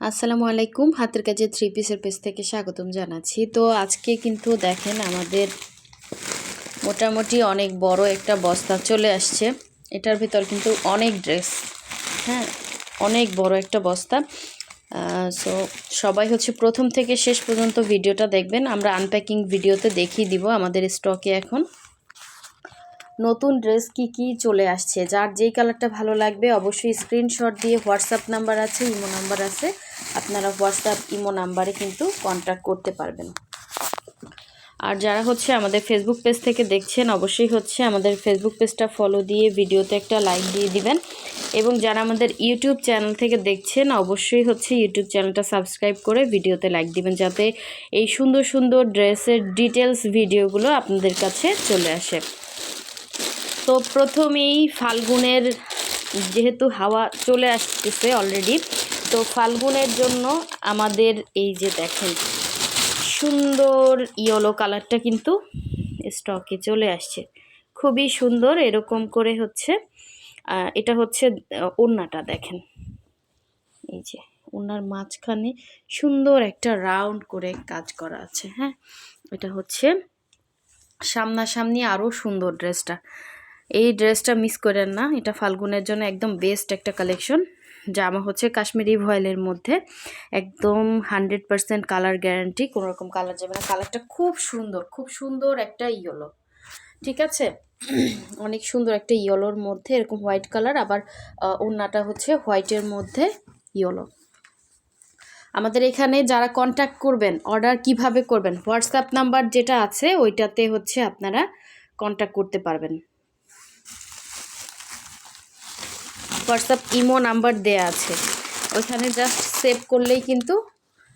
আসসালামু আলাইকুম। হাতের কাজে থ্রি পিসের পেজ থেকে স্বাগতম জানাচ্ছি। তো আজকে কিন্তু দেখেন আমাদের মোটামুটি অনেক বড় একটা বস্তা চলে আসছে। এটার ভিতর কিন্তু অনেক ড্রেস হ্যাঁ অনেক বড় একটা বস্তা। সো সবাই হচ্ছে প্রথম থেকে শেষ পর্যন্ত ভিডিওটা দেখবেন। আমরা আনপ্যাকিং ভিডিওতে দেখিয়ে দিব আমাদের স্টকে এখন। নতুন ড্রেস কি কি চলে আসছে? যার যেই কালারটা ভালো লাগবে অবশ্যই স্ক্রিনশট দিয়ে হোয়াটসঅ্যাপ নাম্বার আছে, ইমো নাম্বার আছে। আপনারা হোয়াটসঅ্যাপ ইমো নাম্বারে কিন্তু কন্ট্যাক্ট করতে পারবেন। আর যারা হচ্ছে আমাদের ফেসবুক পেজ থেকে দেখছেন, অবশ্যই হচ্ছে আমাদের ফেসবুক পেজটা ফলো দিয়ে ভিডিওতে একটা লাইক দিয়ে দিবেন। এবং যারা আমাদের ইউটিউব চ্যানেল থেকে দেখছেন, অবশ্যই হচ্ছে ইউটিউব চ্যানেলটা সাবস্ক্রাইব করে ভিডিওতে লাইক দিবেন, যাতে এই সুন্দর সুন্দর ড্রেসের ডিটেলস ভিডিওগুলো আপনাদের কাছে চলে আসে। তো প্রথমেই ফাল্গুনের যেহেতু হাওয়া চলে আসতেছে অলরেডি তো ফাল্গুনের জন্য আমাদের এই যে দেখেন, সুন্দর ইয়েলো কালারটা কিন্তু স্টকে চলে আসছে। খুবই সুন্দর, এরকম করে হচ্ছে এটা হচ্ছে ওড়নাটা দেখেন। এই যে ওনার মাঝখানে সুন্দর একটা রাউন্ড করে কাজ করা আছে হ্যাঁ? এটা হচ্ছে সামনাসামনি আরও সুন্দর ড্রেসটা এই ড্রেসটা মিস করেন না। এটা ফাল্গুনের জন্য একদম বেস্ট একটা কালেকশন জামা হচ্ছে কাশ্মীরি ভয়েলের মধ্যে। একদম হান্ড্রেড পারসেন্ট কালার গ্যারান্টি কোনো রকম কালার যাবে না। কালারটা খুব সুন্দর খুব সুন্দর একটা ইয়েলো ঠিক আছে? অনেক সুন্দর একটা ইয়েলোর মধ্যে, এরকম হোয়াইট কালার আবার ওড়নাটা হচ্ছে হোয়াইটের মধ্যে ইয়েলো আমাদের এখানে যারা কন্ট্যাক্ট করবেন অর্ডার কীভাবে করবেন হোয়াটসঅ্যাপ নাম্বার যেটা আছে, ওইটাতে হচ্ছে আপনারা কন্ট্যাক্ট করতে পারবেন। হোয়াটসঅ্যাপ ইমো নাম্বার দেয়া আছে। ওইখানে জাস্ট সেভ করলেই কিন্তু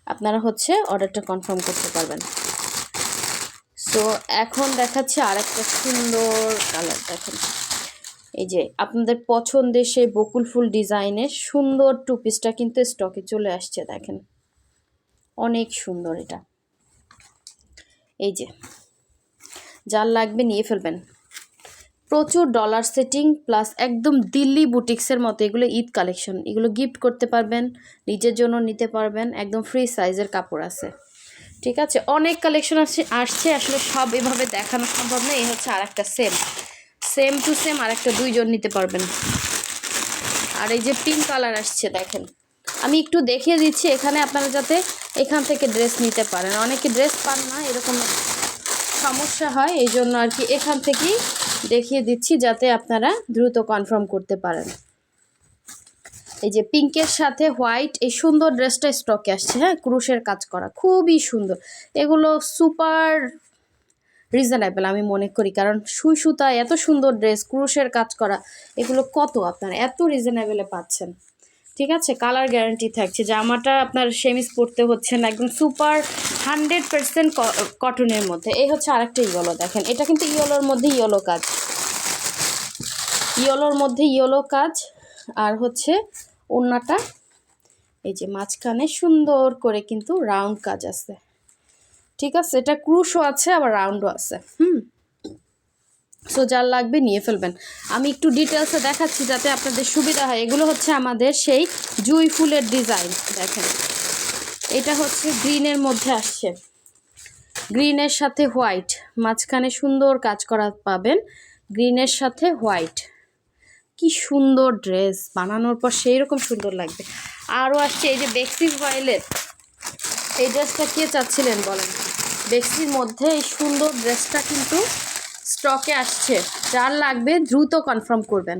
আপনারা হচ্ছে অর্ডারটা কনফার্ম করতে পারবেন। সো এখন দেখাচ্ছে আর একটা সুন্দর কালার দেখেন। এই যে আপনাদের পছন্দের সেই বকুল ফুল ডিজাইনের সুন্দর টু পিসটা কিন্তু স্টকে চলে আসছে, দেখেন। অনেক সুন্দর এটা। এই যে, যার লাগবে নিয়ে ফেলবেন। প্রচুর ডলার সেটিং প্লাস একদম দিল্লি বুটিক্সের মতো এগুলো ঈদ কালেকশন এগুলো গিফট করতে পারবেন, নিজের জন্য নিতে পারবেন, একদম ফ্রি সাইজের কাপড় আছে। ঠিক আছে? অনেক কালেকশন আসছে আসছে, আসলে সব এভাবে দেখানো সম্ভব নয়। এই হচ্ছে আর একটা সেম সেম টু সেম আর একটা দুইজন নিতে পারবেন। আর এই যে পিঙ্ক কালার আসছে, দেখেন। আমি একটু দেখিয়ে দিচ্ছি এখানে আপনারা যাতে এখান থেকে ড্রেস নিতে পারেন। অনেকে ড্রেস পান না, এরকম সমস্যা হয় এই জন্য আর কি এখান থেকেই দেখিয়ে দিচ্ছি যাতে আপনারা দ্রুত কনফার্ম করতে পারেন। এই যে পিঙ্কের সাথে হোয়াইট এই সুন্দর ড্রেসটা স্টকে আসছে হ্যাঁ? ক্রুশের কাজ করা, খুবই সুন্দর। এগুলো সুপার রিজনেবল আমি মনে করি, কারণ সুই সুতা, এত সুন্দর ড্রেস ক্রুশের কাজ করা, এগুলো কত আপনারা? এত রিজনেবলে পাচ্ছেন। ঠিক আছে? কালার গ্যারান্টি থাকছে। জামাটা আপনার সেমিস পরতে হচ্ছে না, একদম সুপার হান্ড্রেড পার্সেন্ট কটনের মধ্যে। এই হচ্ছে আরেকটা ইয়েলো দেখেন। এটা কিন্তু ইয়েলোর মধ্যে ইয়েলো কাজ। ইয়েলোর মধ্যে ইয়েলো কাজ। আর হচ্ছে ওড়নাটা, এই যে মাঝখানে সুন্দর করে কিন্তু রাউন্ড কাজ আছে। ঠিক আছে? এটা ক্রুশও আছে, আবার রাউন্ডও আছে। হুম? সো যার লাগবে নিয়ে ফেলবেন। আমি একটু ডিটেলসে দেখাচ্ছি যাতে আপনাদের সুবিধা হয়। এগুলো হচ্ছে আমাদের সেই জুই ফুলের ডিজাইন দেখেন। এটা হচ্ছে গ্রিনের মধ্যে আসছে। গ্রিনের সাথে হোয়াইট মাঝখানে সুন্দর কাজ করা পাবেন। গ্রিনের সাথে হোয়াইট কি সুন্দর ড্রেস বানানোর পর সেই রকম সুন্দর লাগবে। আরও আসছে এই যে বেক্সি ভয়েলের এই ড্রেসটা কে চাচ্ছিলেন বলেন? বেক্সির মধ্যে এই সুন্দর ড্রেসটা কিন্তু স্টকে আসছে। যার লাগবে দ্রুত কনফার্ম করবেন।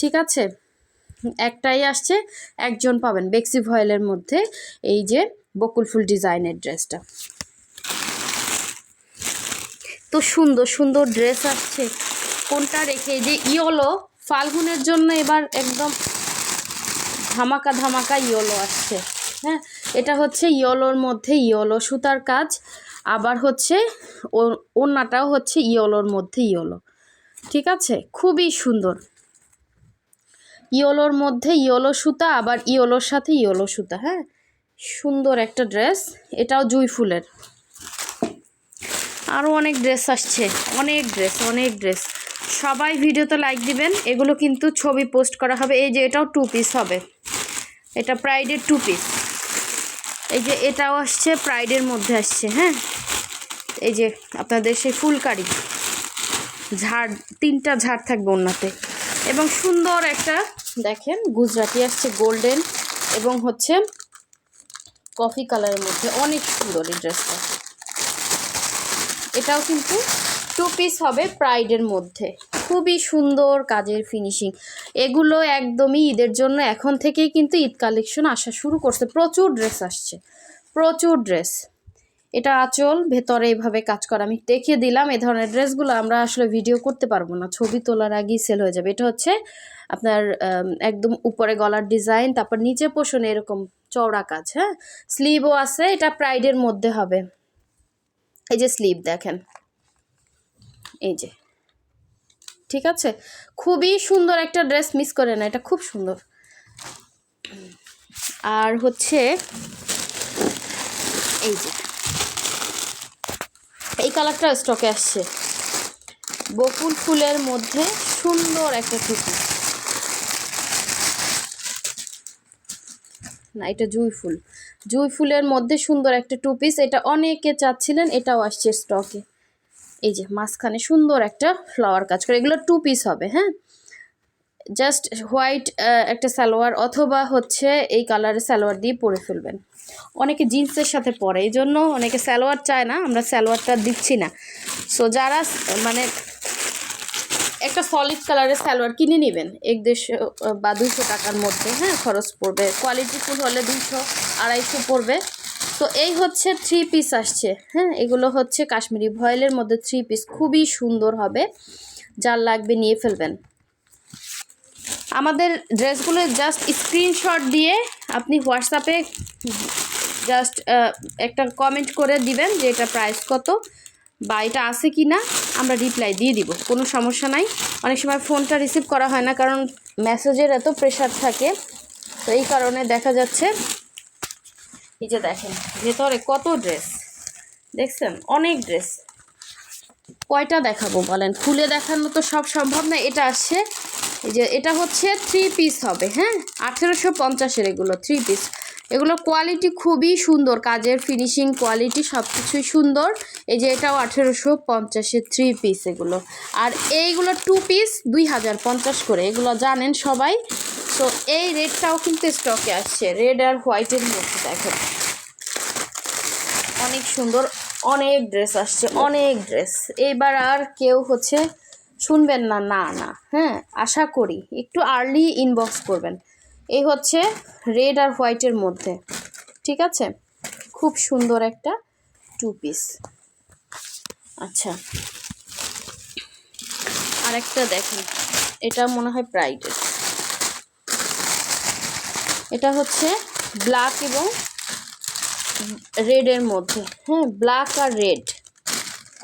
ঠিক আছে? একটাই আসছে, একজন পাবেন বেক্সি ভয়েলের মধ্যে এই যে বকুল ফুল ডিজাইনের ড্রেসটা তো সুন্দর সুন্দর ড্রেস আসছে। কোনটা রেখে? যে ইয়েলো, ফাল্গুনের জন্য এবার একদম ধামাকা ধামাকা ইয়েলো আসছে। হ্যাঁ এটা হচ্ছে ইয়েলোর মধ্যে ইয়েলো সুতার কাজ। আবার হচ্ছে ও- ওড়নাটাও হচ্ছে ইয়েলোর মধ্যে ইয়েলো। ঠিক আছে? খুবই সুন্দর। ইয়েলোর মধ্যে ইয়েলো সুতা, আবার ইয়েলোর সাথে ইয়েলো সুতা হ্যাঁ? সুন্দর একটা ড্রেস। এটাও জুই ফুলের। আরও অনেক ড্রেস আসছে। অনেক ড্রেস অনেক ড্রেস। সবাই ভিডিওতে লাইক দিবেন। এগুলো কিন্তু ছবি পোস্ট করা হবে। এই যে এটাও টু পিস হবে। এটা প্রাইডের টু পিস এই যে এটাও আসছে প্রাইডের মধ্যে আসছে হ্যাঁ? এই যে আপনাদের সেই ফুলকারি, ঝাড়, তিনটা ঝাড় থাকবে ওনাতে এবং সুন্দর একটা, দেখেন, গুজরাটি আসছে, গোল্ডেন, এবং হচ্ছে কফি কালারের মধ্যে, অনেক সুন্দর এই ড্রেসটা। এটাও কিন্তু টু পিস হবে প্রাইডের মধ্যে। খুবই সুন্দর কাজের ফিনিশিং এগুলো একদমই ঈদের জন্য এখন থেকেই কিন্তু ঈদ কালেকশন আসা শুরু করছে। প্রচুর ড্রেস আসছে। প্রচুর ড্রেস এটা আঁচল, ভেতরে এইভাবে কাজ করা। আমি দেখিয়ে দিলাম এই ধরনের ড্রেসগুলো আমরা আসলে ভিডিও করতে পারব না। ছবি তোলার আগেই সেল হয়ে যাবে। এটা হচ্ছে আপনার একদম উপরে গলার ডিজাইন তারপর নিচে পোষণে এরকম চওড়া কাজ হ্যাঁ? স্লিভও আছে, এটা প্রাইডের মধ্যে হবে। এই যে স্লিভ দেখেন। এই যে। ঠিক আছে? খুবই সুন্দর একটা ড্রেস মিস করে না, এটা খুব সুন্দর। আর হচ্ছে এই যে। এই কালারটা স্টকে আসছে। বকুল ফুলের মধ্যে সুন্দর একটা টুপি না, এটা জুই ফুল। জুই ফুলের মধ্যে সুন্দর একটা টু পিস এটা অনেকে চাচ্ছিলেন, এটাও আসছে স্টকে এই যে মাঝখানে সুন্দর একটা ফ্লাওয়ার কাজ করে। এগুলো টু পিস হবে হ্যাঁ? জাস্ট হোয়াইট একটা সালোয়ার অথবা হচ্ছে এই কালারের সালোয়ার দিয়ে পরে ফেলবেন। অনেকে জিন্সের সাথে পরে এই জন্য অনেকে সালোয়ার চায় না, আমরা সালোয়ারটা দিচ্ছি না। সো যারা মানে একটা সলিড কালারের সালোয়ার কিনে নেবেন, এক দেড়শো বা দুইশো টাকার মধ্যে হ্যাঁ খরচ পড়বে। কোয়ালিটি ফুল হলে দুইশো, আড়াইশো পড়বে। তো এই হচ্ছে থ্রি পিস আসছে হ্যাঁ? এগুলো হচ্ছে কাশ্মীরি ভয়েলের মধ্যে থ্রি পিস খুবই সুন্দর হবে। যার লাগবে নিয়ে ফেলবেন। আমাদের ড্রেসগুলো জাস্ট স্ক্রিনশট দিয়ে আপনি হোয়াটসঅ্যাপে জাস্ট একটা কমেন্ট করে দিবেন যে এটা প্রাইস কত বা এটা আছে কি না আমরা রিপ্লাই দিয়ে দিব, কোনো সমস্যা নাই। অনেক সময় ফোনটা রিসিভ করা হয় না কারণ মেসেজের এত প্রেশার থাকে। তো এই কারণে দেখা যাচ্ছে এই যে দেখেন, ভেতরে কত ড্রেস দেখছেন? অনেক ড্রেস কয়টা দেখাবো বলেন? খুলে দেখানো তো সব সম্ভব না, এটা আসছে, এই যে এটা হচ্ছে থ্রি পিস হবে হ্যাঁ? আঠেরোশো পঞ্চাশের এগুলো থ্রি পিস এগুলো কোয়ালিটি খুবই সুন্দর, কাজের ফিনিশিং কোয়ালিটি সব কিছুই সুন্দর। এই যে এটাও আঠেরোশো পঞ্চাশের থ্রি পিস এগুলো। আর এইগুলো টু পিস দুই হাজার পঞ্চাশ করে। এগুলো জানেন সবাই তো এই রেডটাও কিন্তু স্টকে আসছে। রেড আর হোয়াইটের মধ্যে দেখেন। অনেক সুন্দর, অনেক ড্রেস আসছে, অনেক ড্রেস এইবার আর কেউ হচ্ছে শুনবেন না না না। হ্যাঁ আশা করি একটু আর্লি ইনবক্স করবেন। এই হচ্ছে রেড আর হোয়াইটের মধ্যে। ঠিক আছে? খুব সুন্দর একটা টু পিস আচ্ছা। আরেকটা দেখেন। এটা মনে হয় প্রাইডের এটা হচ্ছে ব্ল্যাক এবং রেডের মধ্যে। হ্যাঁ ব্ল্যাক আর রেড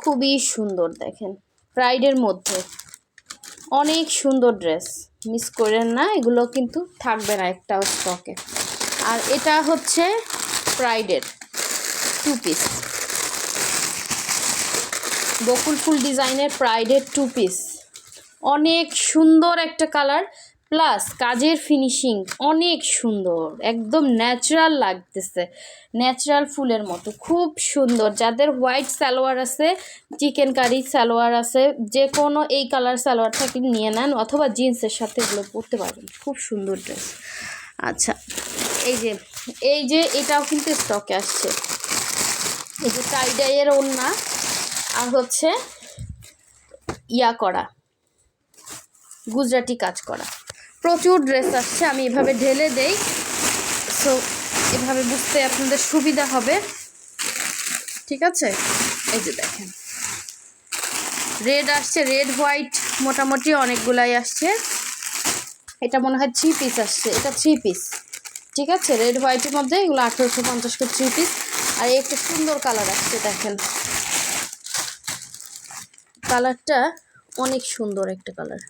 খুবই সুন্দর, দেখেন। প্রাইডের মধ্যে। অনেক সুন্দর ড্রেস মিস করেন না, এগুলো কিন্তু থাকবে না একটাও স্টকে আর এটা হচ্ছে প্রাইডের টু পিস বকুল ফুল ডিজাইনের প্রাইডের টু পিস অনেক সুন্দর একটা কালার প্লাস কাজের ফিনিশিং অনেক সুন্দর, একদম ন্যাচারাল লাগতেছে। ন্যাচারাল ফুলের মতো, খুব সুন্দর। যাদের হোয়াইট সালোয়ার আছে চিকেন কারি সালোয়ার আছে যে কোনো এই কালার সালোয়ার থাকে নিয়ে নেন, অথবা জিন্সের সাথে এগুলো পরতে পারবেন। খুব সুন্দর ড্রেস আচ্ছা এই যে এই যে এটাও কিন্তু স্টকে আসছে। এই যে টাইডাইয়ের ওড়না, আর হচ্ছে ইয়া করা, গুজরাটি কাজ করা। প্রচুর ড্রেস আসছে, আমি এভাবে ঢেলে দেই। সো এভাবে বুঝতে আপনাদের সুবিধা হবে। ঠিক আছে? এই যে দেখেন। রেড আসছে রেড হোয়াইট মোটামুটি অনেকগুলাই আসছে। এটা মনে হয় থ্রি পিস আসছে, এটা থ্রি পিস ঠিক আছে? রেড হোয়াইটের মধ্যে এগুলো আঠেরোশো পঞ্চাশ করে থ্রি পিস আর একটা সুন্দর কালার আসছে, দেখেন। কালারটা অনেক সুন্দর একটা কালার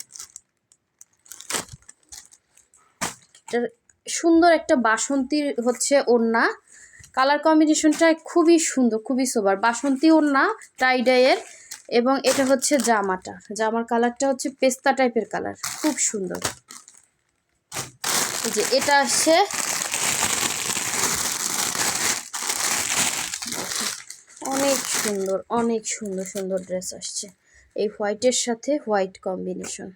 সুন্দর একটা বাসন্তীর হচ্ছে ওড়না। কালার কম্বিনেশনটা খুবই সুন্দর, খুবই সোবার বাসন্তী ওড়না টাইডাইয়ের এবং এটা হচ্ছে জামাটা। জামার কালারটা হচ্ছে পেস্তা টাইপের কালার খুব সুন্দর। যে এটা আসছে। অনেক সুন্দর অনেক সুন্দর সুন্দর ড্রেস আসছে। এই হোয়াইটের সাথে হোয়াইট কম্বিনেশন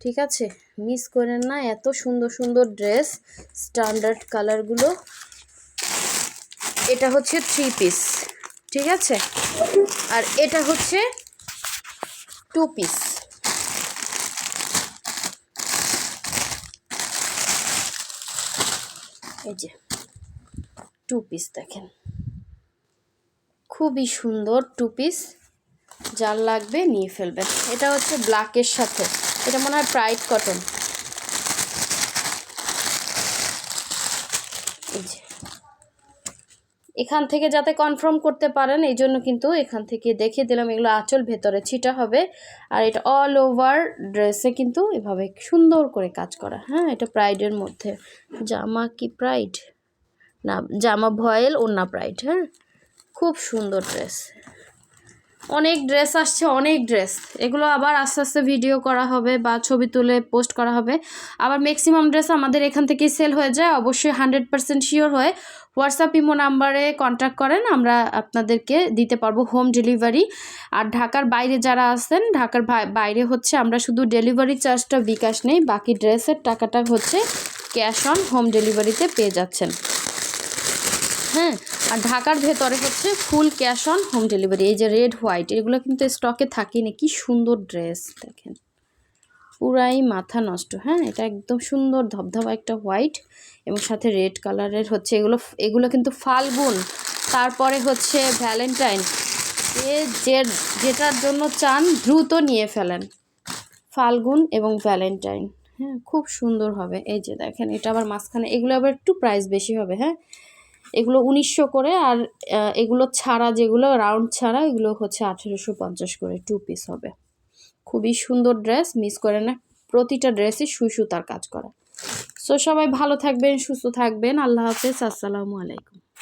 ঠিক আছে? মিস করেন না, এত সুন্দর সুন্দর ড্রেস স্ট্যান্ডার্ড কালারগুলো এটা হচ্ছে থ্রি পিস ঠিক আছে? আর এটা হচ্ছে টু পিস এই যে টু পিস দেখেন। খুবই সুন্দর টু পিস যার লাগবে নিয়ে ফেলবেন। এটা হচ্ছে ব্ল্যাকের সাথে। এটা মনে হয় প্রাইড কটন এখান থেকে যাতে কনফার্ম করতে পারেন, এই জন্য কিন্তু এখান থেকে দেখিয়ে দিলাম এগুলো আঁচল ভেতরে ছিটা হবে। আর এটা অল ওভার ড্রেসে কিন্তু এভাবে সুন্দর করে কাজ করা। হ্যাঁ এটা প্রাইডের মধ্যে। জামা কি প্রাইড না, জামা ভয়েল, ওড়না প্রাইড হ্যাঁ খুব সুন্দর ড্রেস অনেক ড্রেস আসছে, অনেক ড্রেস এগুলো আবার আস্তে আস্তে ভিডিও করা হবে বা ছবি তুলে পোস্ট করা হবে। আবার ম্যাক্সিমাম ড্রেস আমাদের এখান থেকেই সেল হয়ে যায়, অবশ্যই হান্ড্রেড পার্সেন্ট শিওর হয়ে হোয়াটসঅ্যাপ ইমো নাম্বারে কন্ট্যাক্ট করেন, আমরা আপনাদেরকে দিতে পারব হোম ডেলিভারি আর ঢাকার বাইরে যারা আছেন, ঢাকার বাইরে হচ্ছে আমরা শুধু ডেলিভারি চার্জটা বিকাশ নেই, বাকি ড্রেসের টাকাটা হচ্ছে ক্যাশ অন হোম ডেলিভারিতে পেয়ে যাচ্ছেন। হ্যাঁ আর ঢাকার ভেতরে হচ্ছে full cash on home delivery এই যে রেড হোয়াইট এগুলো কিন্তু স্টকে থাকেনি। কি সুন্দর ড্রেস দেখেন। পুরাই মাথা নষ্ট হ্যাঁ এটা একদম সুন্দর ধবধবা একটা হোয়াইট এবং সাথে রেড কালারের হচ্ছে এগুলো এগুলো কিন্তু ফাল্গুন। তারপরে হচ্ছে ভ্যালেন্টাইন এ যে, যেটার জন্য চান দ্রুত নিয়ে ফেলেন। ফাল্গুন এবং ভ্যালেন্টাইন হ্যাঁ খুব সুন্দর হবে। এই যে দেখেন, এটা আবার মাঝখানে, এগুলো আবার একটু প্রাইস বেশি হবে হ্যাঁ। এগুলো উনিশশো করে আর এগুলো ছাড়া যেগুলো, রাউন্ড ছাড়া, এগুলো হচ্ছে আঠেরোশো পঞ্চাশ করে টু পিস হবে। খুবই সুন্দর ড্রেস মিস করে না, প্রতিটা ড্রেসই সুই সুতার কাজ করা। সো সবাই ভালো থাকবেন, সুস্থ থাকবেন, আল্লাহ হাফেজ, আসসালামু আলাইকুম।